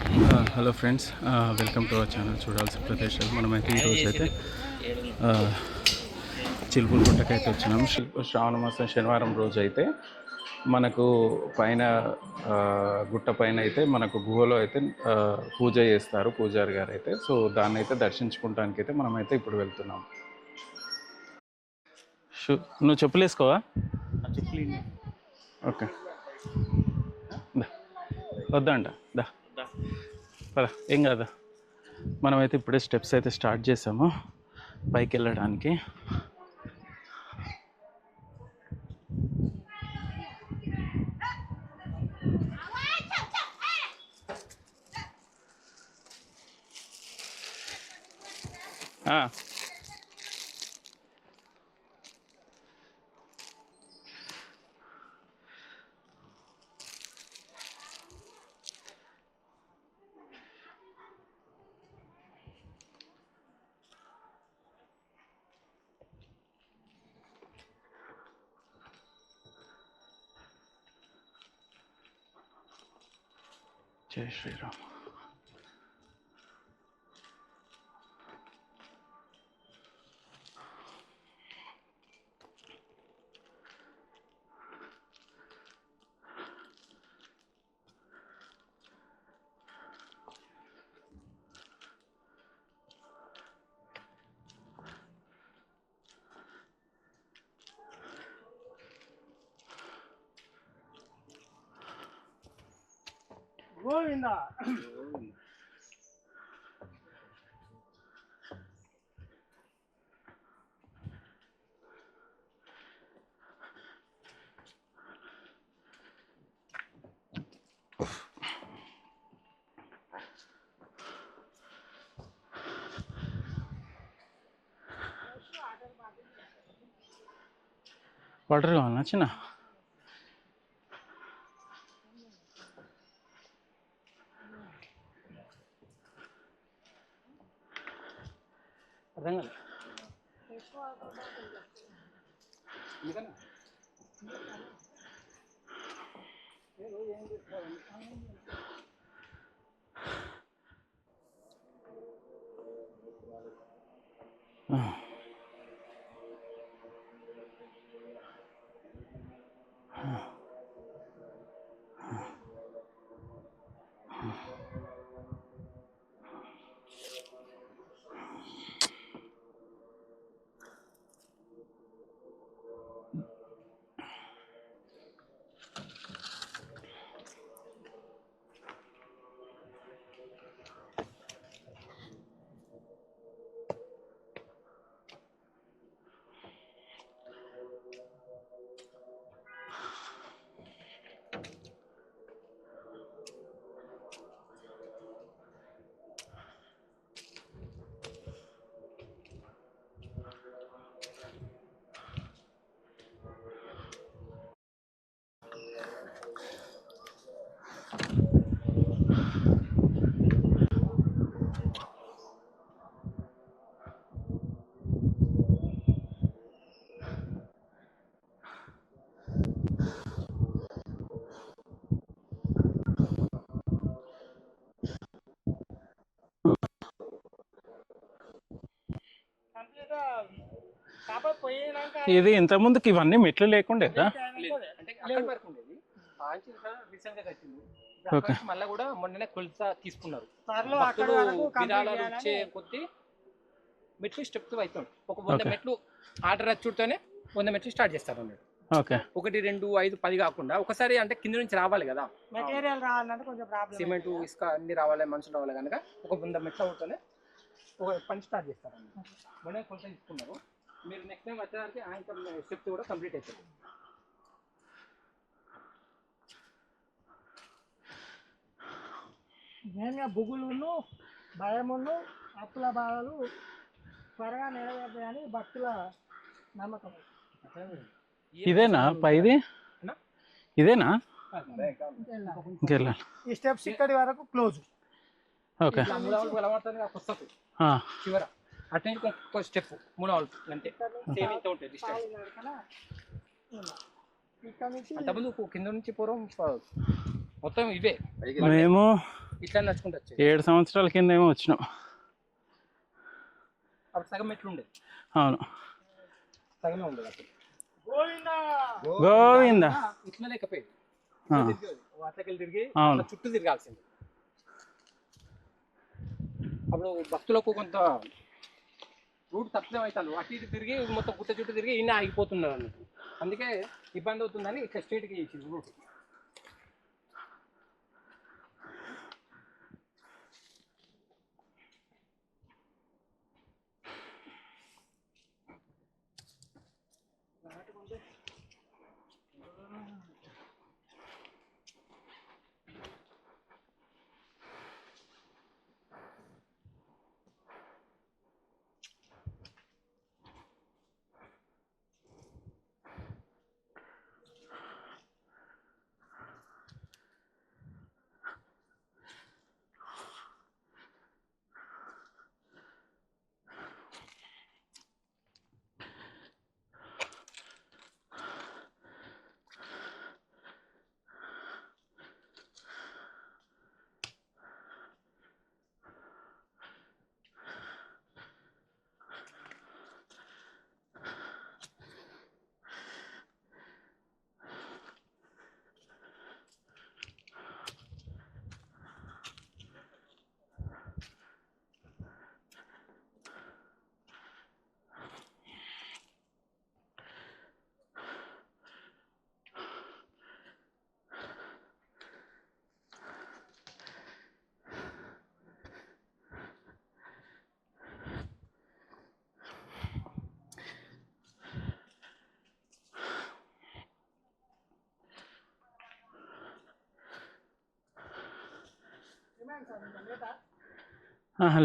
Hello friends welcome to our channel చూడాల్సిన ప్రదేశాలు మనమైతే ఈరోజు అయితే చిలుపుల గుట్టకి అయితే వచ్చినాం. శ్రావణ మాసం శనివారం రోజు అయితే మనకు పైన ఆ, గుట్ట పైన అయితే మనకు గుహలో అయితే ఆ, పూజ చేస్తారు పూజారి గారు అయితే సో దాన్ని అయితే దర్శించుకోవడానికి అయితే మనమైతే ఇప్పుడు వెళ్తున్నాం. షూ నువ్వు చెప్పులేసుకోవా ఓకే. దా. వద్దంట. దా. పద ఏం కాదు. మనమైతే ఇప్పుడే స్టెప్స్ అయితే స్టార్ట్ చేసాము. పైకి వెళ్ళడానికి. 这着睡着吗？ 보인다. वाटर वाला ना కాదు కంప్లీట్ ఇది ఇంత ముందుకి ఇవన్నీ మెట్లు లేకుండేదా అంటే అక్కడ వరకు ఉండేది. ఆంచి రీసెంట్గా కట్టింది. Okay. మళ్ళీ కూడా మొన్ననే కొలత తీసుకున్నారు. త్వరలో అక్కడ భక్తులు వరకు కంప్లీట్ విరాళాలు ఇచ్చే కొద్దీ మెట్లు స్టెప్స్ అవుతాడు ఒక వంద. మెట్లు ఆర్డర్ వచ్చుడితోనే వంద మెట్లు స్టార్ట్ చేస్తారు ఓకే. ఒకటి రెండు ఐదు పది కాకుండా ఒకసారి అంటే కింద నుంచి రావాలి కదా. మెటీరియల్ రావాలంటే కొంచెం ప్రాబ్లం సిమెంట్ ఇసుక అన్ని రావాలి మనుషులు రావాలి కనుక ఒక వంద మెట్లు అవుతానే ఒక పని స్టార్ట్ చేస్తారు మొన్న కొలత తీసుకున్నారు. మీరు నెక్స్ట్ టైం వచ్చేదానికి ఆయన స్టెప్స్ కూడా కంప్లీట్ అవుతుంది మెయిన్గా బుగులును భయమును అప్పుల బాధలు త్వరగా నెరవేరుతాయని భక్తుల నమ్మకం. ఇదేనా పైది అన్నా? ఇదేనా? ఈ స్టెప్స్ ఇక్కడి వరకు క్లోజ్. ఓకే. చివర. అటు నుంచి ఇంకొక స్టెప్ మూలవలు అంతే. సేమ్ ఇంత ఉంటుంది డిస్టెన్స్ అంతకుముందు కింద. నుంచి పూర్వం మొత్తం ఇవే. మేము ఇట్లా నడుచుకుంటూ ఏడు సంవత్సరాల కింద ఏమో వచ్చినాం. అప్పుడు సగం మెట్లు ఉండేది అవును. సగమే ఉండేది అప్పుడు. గోవిందా! ఇట్లా లేకపోయేది. ఆ, వాతకెళ్ళి తిరిగి చుట్టూ తిరగాల్సింది. అప్పుడు భక్తులకు కొంత రూట్ తప్పడం అవుతాను అటు ఇటు తిరిగి మొత్తం గుట్ట చుట్టూ తిరిగి ఈయన ఆగిపోతున్నాడు అందుకే ఇబ్బంది అవుతుందని ఇట్లా స్ట్రైట్గా చేసింది రూట్.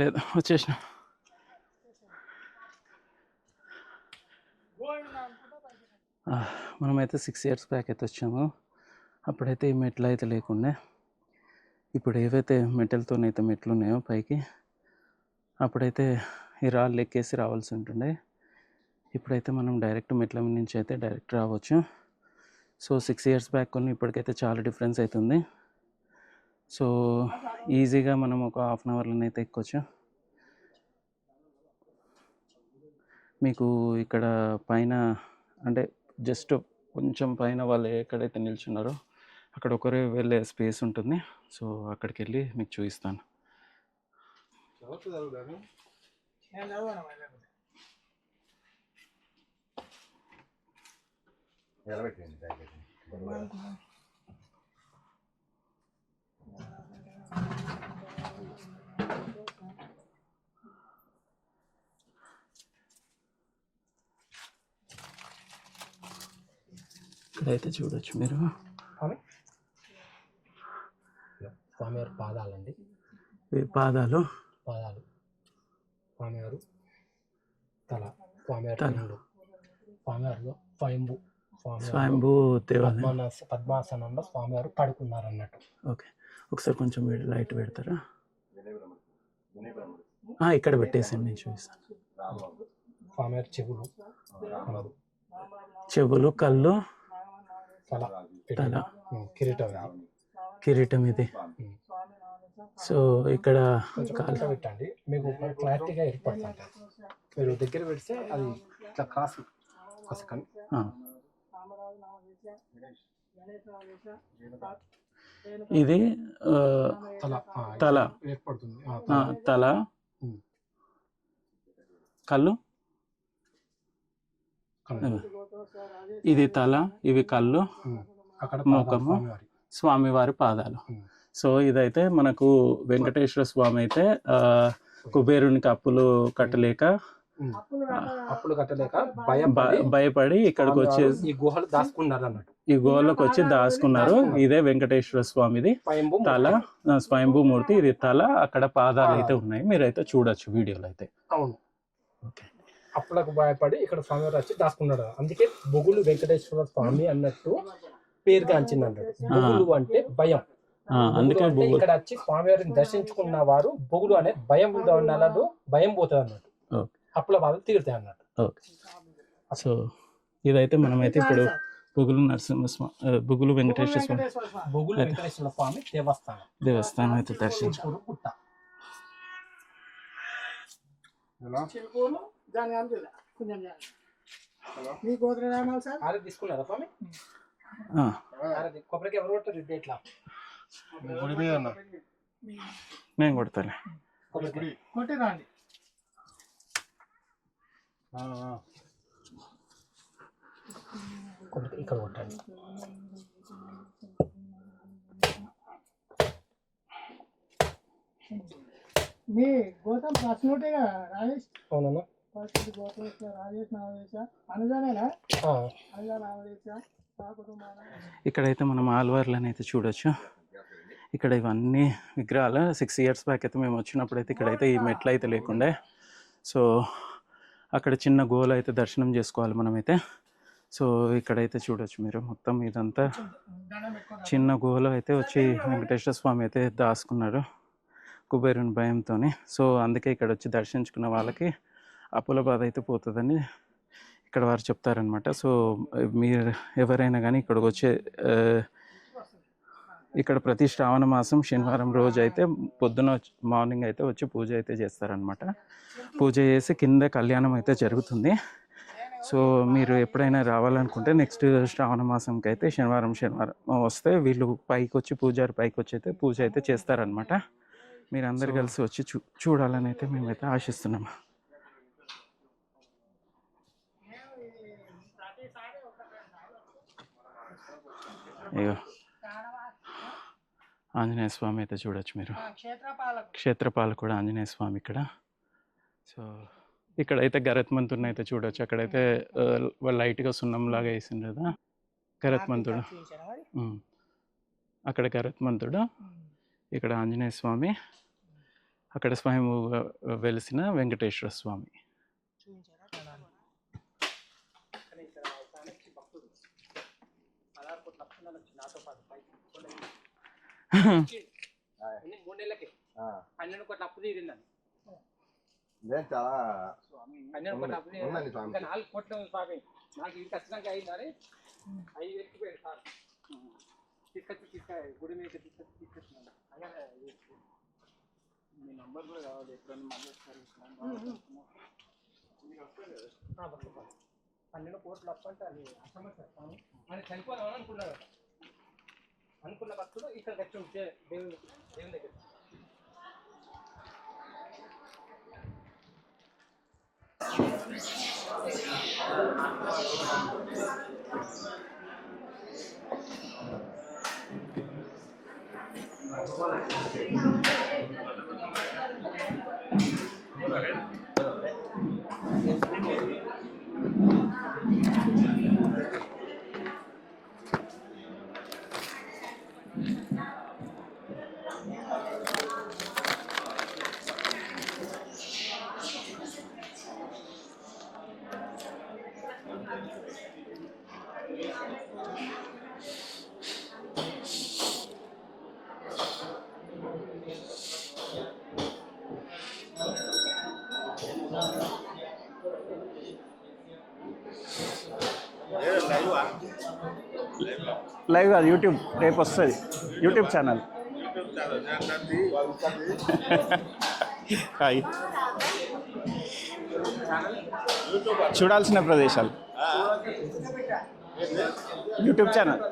లేదు వచ్చేసిన. మనమైతే సిక్స్ ఇయర్స్ బ్యాక్ అయితే వచ్చాము. అప్పుడైతే ఈ మెట్లు అయితే లేకుండే. ఇప్పుడు ఏవైతే మెటల్తోనైతే మెట్లు ఉన్నాయో పైకి అప్పుడైతే ఈ రాళ్ళు ఎక్కేసి రావాల్సి ఉంటుండే. ఇప్పుడైతే మనం డైరెక్ట్ మెట్ల నుంచి అయితే డైరెక్ట్ రావచ్చు. సో సిక్స్ ఇయర్స్ బ్యాక్ కొన్ని ఇప్పటికైతే చాలా డిఫరెన్స్ అవుతుంది సో ఈజీగా మనం ఒక హాఫ్ అన్ అవర్లోనే అయితే ఎక్కొచ్చు. మీకు ఇక్కడ పైన అంటే జస్ట్ కొంచెం పైన వాళ్ళు ఎక్కడైతే నిల్చున్నారో అక్కడ ఒకరే వెళ్ళే స్పేస్ ఉంటుంది. సో అక్కడికి వెళ్ళి మీకు చూపిస్తాను. నేను ఇక్కడైతే చూడొచ్చు మీరు. స్వామి? స్వామివారి పాదాలండి. ఈ పాదాలు? పాదాలు. స్వామివారు తల స్వామివారి తల. కళ్ళు స్వామివారిలో స్వయంభు. స్వయంభూ దేవాలయం. పద్మాసనంలో స్వామివారు పడుకున్నారు అన్నట్టు ఓకే. ఒకసారి కొంచెం లైట్ పెడతారా? ఇక్కడ పెట్టేసండి నేను చూపిస్తాను. స్వామివారి చెవులు. చెవులు కళ్ళు తల కిరీటం. కిరీటం ఇది. సో ఇక్కడ పెట్టండి. మీకు క్లారిటీగా ఏర్పడుతుంది. మీరు దగ్గర పెడితే అది ఇట్లా గణేశ నామదేశ, రేణుక ఇది తల. తల. తల. కళ్ళు. ఇది తల ఇవి కళ్ళు. పాదాలు స్వామివారి. స్వామివారి పాదాలు. సో ఇదైతే మనకు వెంకటేశ్వర స్వామి అయితే ఆ, కుబేరునికి అప్పులు కట్టలేక. అప్పులు కట్ట- అప్పులు కట్టలేక భయపడి ఇక్కడికి వచ్చేసి ఈ గుహలు దాచుకున్నారు అన్నట్టు. ఈ గోళ్ళకి వచ్చి దాచుకున్నారు. ఇదే వెంకటేశ్వర స్వామిది. స్వయంభూ తల ఆ, స్వయంభూమూర్తి ఇది తల అక్కడ పాదాలు అయితే ఉన్నాయి. మీరైతే చూడొచ్చు వీడియోలో అయితే. అవును. ఓకే. అప్పులకు భయపడి ఇక్కడ స్వామివారు వచ్చి దాచుకున్నాడు. అందుకే బొగులు వెంకటేశ్వర స్వామి అన్నట్టు పేరుగాంచింది అన్నట్టు బొగులు అంటే భయం. ఆ, అందుకే ఇక్కడ వచ్చి స్వామివారిని దర్శించుకున్న వారు బొగులు అనే భయం వాళ్ళలో భయం పోతుంది అన్నట్టు. అప్పుల బాధలు తీరుతాయి అన్నట్టు. ఓకే. సో ఇదైతే మనమైతే ఇప్పుడు బొగులు నరసింహస్వామి బొగులు వెంకటేశ్వర స్వామి బొగులు వెంకటేశ్వర స్వామి దేవస్థానం. దేవస్థానం అయితే దర్శించు కొంచెం జాలి మీ గోత్రనామాలు సార్? ఆరు తీసుకున్నారా స్వామి? కొబ్బరికి ఎవరు కొట్టారు ఇది ఎట్లా? నేను కొడతాలే. కొబ్బరికి కొట్టి రండి. కొబ్బరికి ఇక్కడ కొట్టండి. మీ నోటే కదా రాజేష్? అవునన్నా. రాజేష్ నామదేశ అనుజనేనా? అనుజ నామదేశ ఇక్కడైతే మనం ఆల్వార్లను అయితే చూడొచ్చు. ఇక్కడ ఇవన్నీ విగ్రహాలు. సిక్స్ ఇయర్స్ బ్యాక్ అయితే మేము వచ్చినప్పుడు అయితే ఇక్కడైతే ఈ మెట్లు అయితే లేకుండే. సో అక్కడ చిన్న గోల్ అయితే దర్శనం చేసుకోవాలి మనమైతే. సో ఇక్కడైతే చూడొచ్చు మీరు మొత్తం ఇదంతా. చిన్న గోల అయితే వచ్చి వెంకటేశ్వర స్వామి అయితే దాసుకున్నారు. కుబేరుని భయంతో సో అందుకే ఇక్కడ వచ్చి దర్శించుకున్న వాళ్ళకి అప్పుల బాధ అయితే పోతుందని ఇక్కడ వారు చెప్తారనమాట సో మీరు ఎవరైనా కానీ ఇక్కడికి వచ్చే ఇక్కడ ప్రతి శ్రావణ మాసం శనివారం రోజు అయితే పొద్దున మార్నింగ్ అయితే వచ్చి పూజ అయితే చేస్తారనమాట పూజ చేసి కింద కళ్యాణం అయితే జరుగుతుంది. సో మీరు ఎప్పుడైనా రావాలనుకుంటే నెక్స్ట్ శ్రావణ మాసంకి అయితే శనివారం శనివారం వస్తే వీళ్ళు పైకి వచ్చి పూజారి పైకి వచ్చి అయితే పూజ అయితే చేస్తారనమాట మీరు అందరు కలిసి వచ్చి చూ చూడాలని అయితే మేమైతే ఆశిస్తున్నాము. అయ్యో ఆంజనేయ స్వామి అయితే చూడొచ్చు మీరు. క్షేత్రపాలు కూడా ఆంజనేయ స్వామి ఇక్కడ. సో ఇక్కడైతే గరత్మంతుడిని అయితే చూడొచ్చు. అక్కడైతే లైట్గా సున్నంలాగా వేసిండ్రు కదా. గరత్మంతుడు. అక్కడ గరత్మంతుడు. ఇక్కడ ఆంజనేయ స్వామి. అక్కడ స్వయం వెలిసిన వెంకటేశ్వర స్వామి చూపించారా కానీ ఇక్కడ ఒక ఆయన వచ్చి భక్తుడు పదహారు కోట్ల లక్షణాలు వచ్చి నాతో పాటు పైకి ఎన్ని మూడు నెలలకి పన్నెండు కోట్ల అప్పు తీరిందని నేను చాలా పన్నెండు కోట్ల అప్పు ఉందండి తీరిందని స్వామి. ఇంకా నాలుగు కోట్లు ఉంది స్వామి నాకు ఇది ఖచ్చితంగా అయిందని ఐదు వేలకి పోయాడు సార్ తీసుకొచ్చి తీసుక గుడి మీద తీసుకొచ్చి తీసుకొచ్చినాను అయ్యా ఇది- మీ నంబర్ కూడా కావాలి ఎప్పుడన్నా మళ్ళీ ఒకసారి ఆ, పట్టుకోవాలి. పన్నెండు కోట్లు అప్పు అంటే అది అసమస్య స్వామి చనిపోదామని అనుకున్నాడు అనుకున్న భక్తుడు ఇక్కడ వచ్చి ఉంటే దేవుని దేవుని దగ్గర. లైవ్ కాదు యూట్యూబ్. రేపు వస్తుంది. YouTube channel. హాయ్. చూడాల్సిన ప్రదేశాలు. YouTube channel.